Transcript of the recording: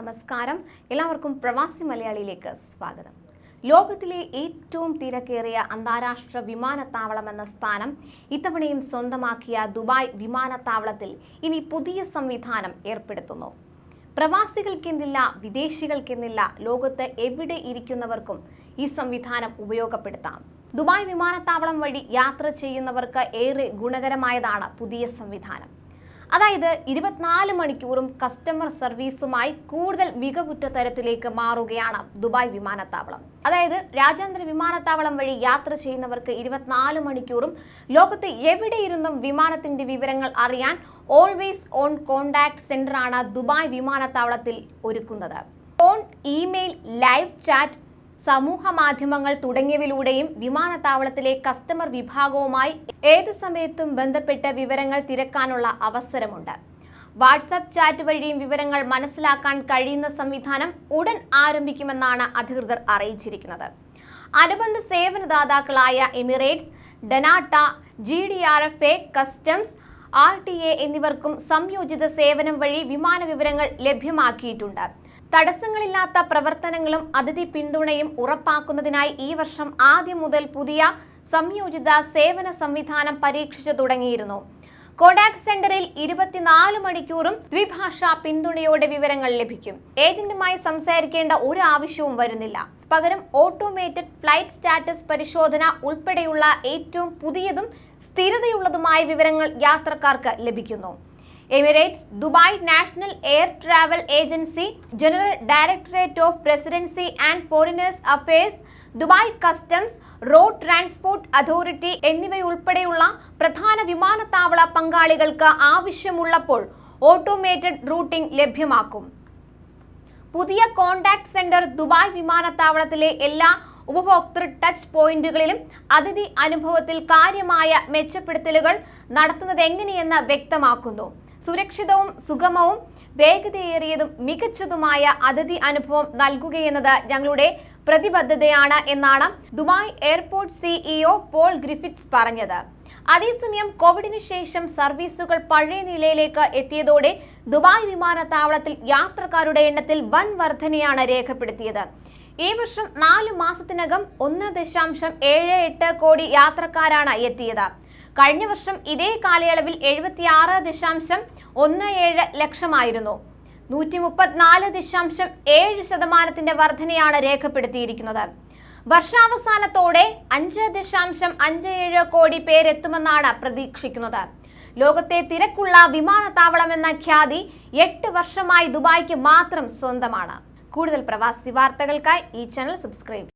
നമസ്കാരം. എല്ലാവർക്കും പ്രവാസി മലയാളിയിലേക്ക് സ്വാഗതം. ലോകത്തിലെ ഏറ്റവും തിരക്കേറിയ അന്താരാഷ്ട്ര വിമാനത്താവളം എന്ന സ്ഥാനം ഇത്തവണയും സ്വന്തമാക്കിയ ദുബായ് വിമാനത്താവളത്തിൽ ഇനി പുതിയ സംവിധാനം ഏർപ്പെടുത്തുന്നു. പ്രവാസികൾക്കെന്നില്ല വിദേശികൾക്കെന്നില്ല ലോകത്ത് എവിടെ ഇരിക്കുന്നവർക്കും ഈ സംവിധാനം ഉപയോഗപ്പെടുത്താം. ദുബായ് വിമാനത്താവളം വഴി യാത്ര ചെയ്യുന്നവർക്ക് ഏറെ ഗുണകരമായതാണ് പുതിയ സംവിധാനം. അതായത് ഇരുപത്തിനാല് മണിക്കൂറും കസ്റ്റമർ സർവീസുമായി കൂടുതൽ മികവുറ്റ തരത്തിലേക്ക് മാറുകയാണ് ദുബായ് വിമാനത്താവളം. അതായത് രാജ്യാന്തര വിമാനത്താവളം വഴി യാത്ര ചെയ്യുന്നവർക്ക് ഇരുപത്തിനാല് മണിക്കൂറും ലോകത്ത് എവിടെയിരുന്നും വിമാനത്തിന്റെ വിവരങ്ങൾ അറിയാൻ ഓൾവേസ് ഓൺ കോണ്ടാക്ട് സെന്ററാണ് ദുബായ് വിമാനത്താവളത്തിൽ ഒരുക്കുന്നത്. ഫോൺ ഇമെയിൽ ലൈവ് ചാറ്റ് സമൂഹ മാധ്യമങ്ങൾ തുടങ്ങിയവയിലൂടെയും വിമാനത്താവളത്തിലെ കസ്റ്റമർ വിഭാഗവുമായി ഏത് സമയത്തും ബന്ധപ്പെട്ട് വിവരങ്ങൾ തിരക്കാനുള്ള അവസരമുണ്ട്. വാട്സപ്പ് ചാറ്റ് വഴിയും വിവരങ്ങൾ മനസ്സിലാക്കാൻ കഴിയുന്ന സംവിധാനം ഉടൻ ആരംഭിക്കുമെന്നാണ് അധികൃതർ അറിയിച്ചിരിക്കുന്നത്. അനുബന്ധ സേവനദാതാക്കളായ Emirates dnata G D R F A customs R T A എന്നിവർക്കും സംയോജിത സേവനം വഴി വിമാന വിവരങ്ങൾ ലഭ്യമാക്കിയിട്ടുണ്ട്. തടസ്സങ്ങളില്ലാത്ത പ്രവർത്തനങ്ങളും അതിഥി പിന്തുണയും ഉറപ്പാക്കുന്നതിനായി ഈ വർഷം ആദ്യം മുതൽ പുതിയ സംയോജിത സേവന സംവിധാനം പരീക്ഷിച്ചു തുടങ്ങിയിരുന്നു. കോഡാക് സെന്ററിൽ ഇരുപത്തിനാല് മണിക്കൂറും ദ്വിഭാഷാ പിന്തുണയോടെ വിവരങ്ങൾ ലഭിക്കും. ഏജന്റുമായി സംസാരിക്കേണ്ട ഒരു ആവശ്യവും വരുന്നില്ല. പകരം ഓട്ടോമേറ്റഡ് ഫ്ലൈറ്റ് സ്റ്റാറ്റസ് പരിശോധന ഉൾപ്പെടെയുള്ള ഏറ്റവും പുതിയതും സ്ഥിരതയുള്ളതുമായ വിവരങ്ങൾ യാത്രക്കാർക്ക് ലഭിക്കുന്നു. Emirates Dubai national air travel agency general directorate of presidency and foreigners affairs Dubai customs road transport authority എന്നിവയുൾപ്പെടെയുള്ള പ്രധാന വിമാനത്താവള പങ്കാളികൾക്ക് ആവശ്യമുള്ളപ്പോൾ ഓട്ടോമേറ്റഡ് റൂട്ടിംഗ് ലഭ്യമാക്കും. പുതിയ കോണ്ടാക്ട് സെന്റർ ദുബായ് വിമാനത്താവളത്തിലെ എല്ലാ ഉപഭോക്തൃ ടച്ച് പോയിന്റുകളിലും അതിഥി അനുഭവത്തിൽ കാര്യമായ മെച്ചപ്പെടുത്തലുകൾ നടത്തുന്നത് എങ്ങനെയെന്ന് വ്യക്തമാക്കുന്നു. സുരക്ഷിതവും സുഗമവും വേഗതയേറിയതും മികച്ചതുമായ അതിഥി അനുഭവം നൽകുകയെന്നത് ഞങ്ങളുടെ പ്രതിബദ്ധതയാണ് എന്നാണ് Dubai airport CEO Paul Griffiths പറഞ്ഞത്. അതേസമയം കോവിഡിന് ശേഷം സർവീസുകൾ പഴയ നിലയിലേക്ക് എത്തിയതോടെ ദുബായ് വിമാനത്താവളത്തിൽ യാത്രക്കാരുടെ എണ്ണത്തിൽ വൻ വർധനയാണ് രേഖപ്പെടുത്തിയത്. ഈ വർഷം നാല് മാസത്തിനകം ഒന്ന് ദശാംശം ഏഴ് എട്ട് കോടി യാത്രക്കാരാണ് എത്തിയത്. കഴിഞ്ഞ വർഷം ഇതേ കാലയളവിൽ എഴുപത്തിയാറ് ദശാംശം ഒന്ന് ഏഴ് ലക്ഷമായിരുന്നു. നൂറ്റി മുപ്പത്തിനാല് ദശാംശം ഏഴ് ശതമാനത്തിന്റെ വർധനയാണ് രേഖപ്പെടുത്തിയിരിക്കുന്നത്. വർഷാവസാനത്തോടെ അഞ്ച് ദശാംശം അഞ്ച് ഏഴ് കോടി പേരെത്തുമെന്നാണ് പ്രതീക്ഷിക്കുന്നത്. ലോകത്തെ തിരക്കുള്ള വിമാനത്താവളം എന്ന ഖ്യാതി എട്ട് വർഷമായി ദുബായ്ക്ക് മാത്രം സ്വന്തമാണ്. കൂടുതൽ പ്രവാസി വാർത്തകൾക്കായി ഈ ചാനൽ സബ്സ്ക്രൈബ്